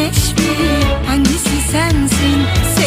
güneş mi? Hangisi sensin?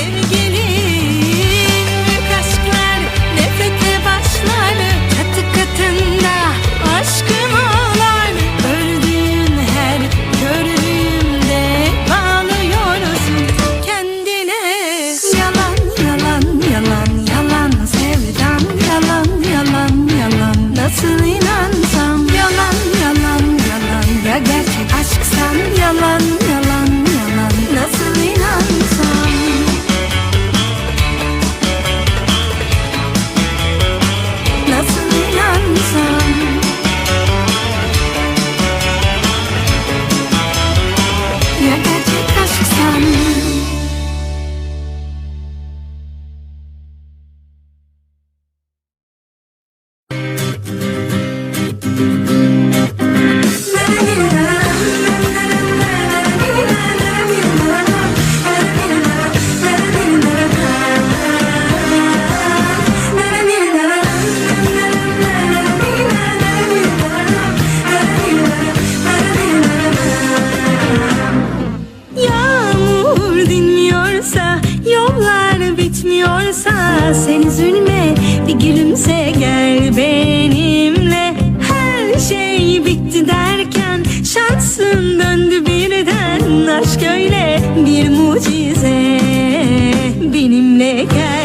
sen üzülme Bir gülümse gel benimle. Her şey bitti derken Şansın döndü birden. Aşk öyle bir mucize Benimle gel.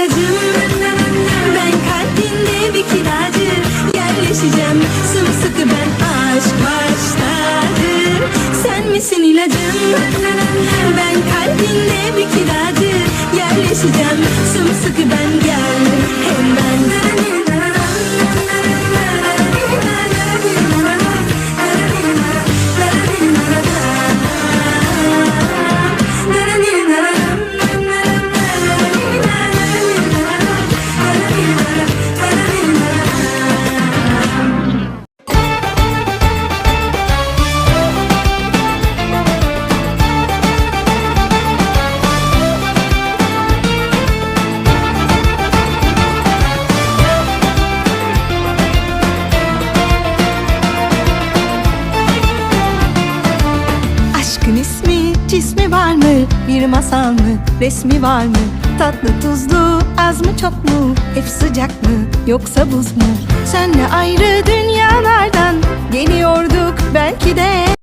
İlacım Ben kalbinde bir kiracı. Yerleşeceğim. Sımsıkı ben aşk başladı Sen misin ilacım? Ben kalbinde bir kiracı. Yerleşeceğim Bir masal mı? Resmi var mı? Tatlı tuzlu, az mı çok mu? Hep sıcak mı? Yoksa buz mu? Senle ayrı dünyalardan geliyorduk belki de